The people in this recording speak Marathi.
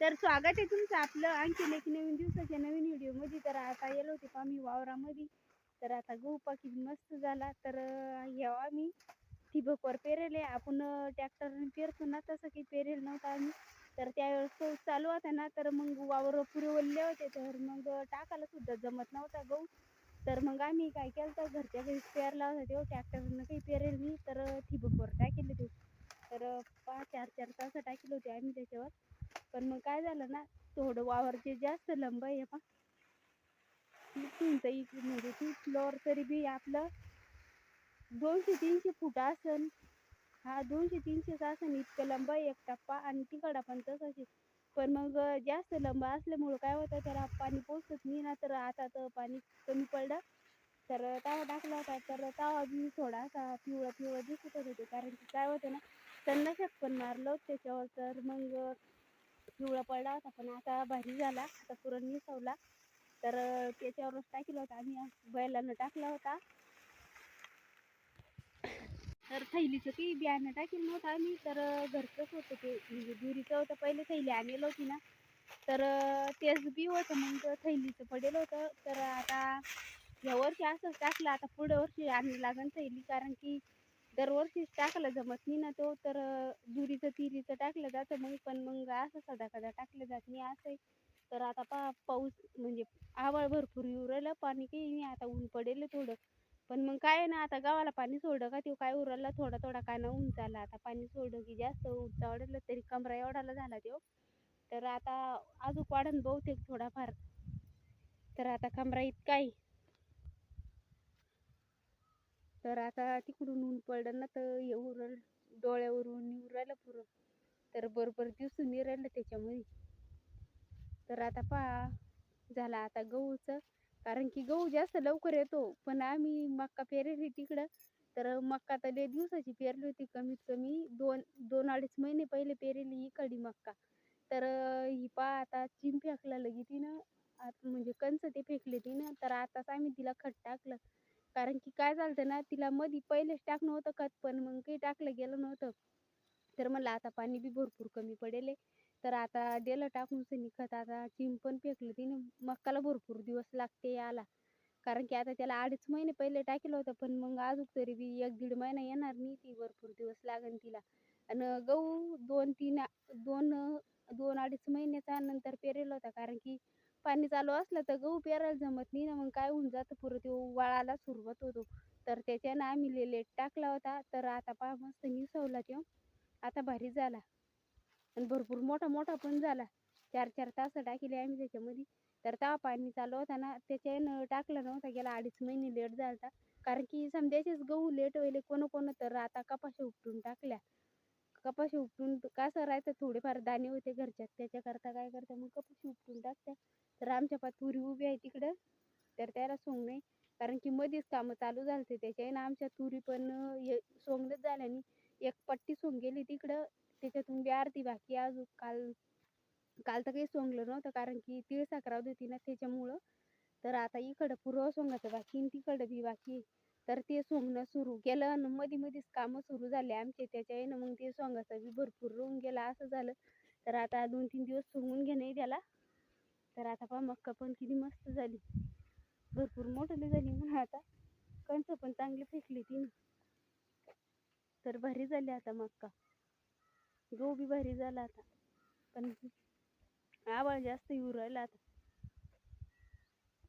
तर स्वागत आहे तुमचं आपलं आणखीन एक नवीन दिवसाच्या नवीन व्हिडिओमध्ये तर आता येलो होते आम्ही वावरामध्ये. तर आता गहू पाकी मस्त झाला. तर ह्या हो आम्ही ठिबकवर पेरेले आपण ट्रॅक्टरने पेरतो ना तसं काही पेरेल नव्हतं आम्ही. तर त्यावेळेस पाऊस चालू होता ना तर मग वावर पुरवले होते. तर मग टाकायला सुद्धा जमत नव्हता गहू. तर मग आम्ही काय केलं तर घरच्या घरी पेरला होता तेव्हा ट्रॅक्टरनं काही पेरेल नाही तर ठिबकवर टाकेले ते. तर पाच चार चार तास टाकले होते आम्ही त्याच्यावर. पण मग काय झालं ना थोडं वावर जे जास्त लंब आहे पा तुमचं इकडे म्हणजे ती फ्लोअर तरी बी आपलं दोनशे तीनशे फूट असन. हा दोनशे तीनशेच असन इतकं लंब आहे एक टप्पा आणि तिकडा पण तसंच पण मग जास्त लंब असल्यामुळं काय होतं त्याला पाणी पोचत नाही ना तर आता तर पाणी कमी पडलं. तर तवा टाकला होता तर तवा बी थोडासा पिवळा पिवळा दिसत होते कारण की काय होतं ना तणनाशक पण मारलं त्याच्यावर. तर मग पिवळा पडला होता पण आता भारी झाला. आता पुरण मिसवला तर त्याच्यावरच टाकला होता आम्ही बैलानं टाकला होता. तर थैलीचं की बियाणं टाकेल नव्हतं आम्ही. तर घरचंच होतं ते. म्हणजे दुरीचं होतं पहिले थैली आणलेलं होती ना. तर तेच बी होतं. मग थैलीचं पडेल होतं. तर आता या वर्षी असंच टाकलं. आता पुढं वर्षी आणलं लागेल थैली. कारण की दरवर्षीच टाकलं जमत नाही ना तो तर दुरीचं तिरीचं टाकलं जातं मग पण मग असं सदा कदा टाकलं जात नाही असं तर आता पा पाऊस म्हणजे आवाळ भरपूर येऊ राहिलं पाणी काही नाही आता ऊन पडेल थोडं. पण मग काय ना आता गावाला पाणी सोडलं का तो काय उरला थोडा थोडा काय ना ऊन झाला. आता पाणी सोडलं की जास्त उंचा वाढलं तरी कमरा एवढाला झाला तो. तर आता अजून वाढन बहुतेक थोडाफार. तर आता कमरा इतका तर आता तिकडून ऊन पडलं ना तर येऊ डोळ्यावरून येऊ राहिलं पुरं. तर बरोबर दिसून राहिलं त्याच्यामुळे तर आता पहा झाला आता गहूचं. कारण की गहू जास्त लवकर येतो. पण आम्ही मक्का पेरेली तिकडं. तर मक्का तर लय दिवसाची पेरली होती. कमीत कमी दोन दोन अडीच महिने पहिले पेरेली इकडी मक्का. तर ही पा आता चिम फेकला लगी तिनं. आता म्हणजे कंच ते फेकले तिनं. तर आताच आम्ही तिला खत टाकलं. कारण की काय झालं ना तिला मधी पहिलेच टाकणं होतं खत पण मग काही टाकलं गेलं नव्हतं. तर म्हणलं आता पाणी बी भरपूर कमी पडेल तर आता दिलं टाकून सनी खत आता चिम पण फेकलं तिने. मक्काला भरपूर दिवस लागते याला कारण की आता त्याला अडीच महिने पहिले टाकेलं होतं पण मग अजून तरी बी एक दीड महिना येणार नाही ती. भरपूर दिवस लागेल तिला. आणि गहू दोन तीन दोन दोन अडीच महिन्याचा नंतर पेरेल होता. कारण की पाणी चालू असलं तर गहू पेरायला जमत नाही ना मग काय होऊन जातं पुरं तो वळाला सुरुवात होतो. तर त्याच्यानं आम्ही लेट टाकला होता. तर आता पहा मस्त निसवला तो. आता भारी झाला. आणि भरपूर मोठा मोठा पण झाला. चार चार तास टाकले आम्ही त्याच्यामध्ये. तर तेव्हा पाणी चालू होता ना त्याच्यानं टाकलं नव्हता. गेला अडीच महिने लेट झाला कारण की समजायचेच गहू लेट होईल कोण कोण तर आता कपाशी उपटून टाकल्या. कपाशी उपटून कसं राहायचं थोडेफार दाणे होते घरच्यात त्याच्याकरता काय करते मग कपाशी उपटून टाकते. तर आमच्या पात तुरी उभी आहे तिकडं तर त्याला सोंग नाही. कारण की मध्येच कामं चालू झालते त्याच्याने आमच्या तुरी पण सोंगलंच झाल्याने एक पट्टी सोंग गेली तिकडं त्याच्यातून बी अर्धी बाकी अजून. काल काल तर काही सोंगलं नव्हतं कारण की तीळ साखरावत होती ना त्याच्यामुळं. तर आता इकडं पूर्व सोंगाचं बाकी आणि तिकडं बी बाकी तर ते सोंगणं सुरू केलं आणि मध्ये मध्येच कामं सुरू झाले आमचे. त्याच्यानं मग ते सोंगाचं बी भरपूर रोवून गेला असं झालं. तर आता दोन तीन दिवस सोंगून घेणे त्याला. तर आता पहा मक्का पण किती मस्त झाली. भरपूर मोठं झाली म्हणून आता. कंच पण चांगली फेकली तिनं. तर भारी झाली आता मक्का. गहू बी भारी झाला आता. पण आवाळ जास्त येऊ राहिला आता.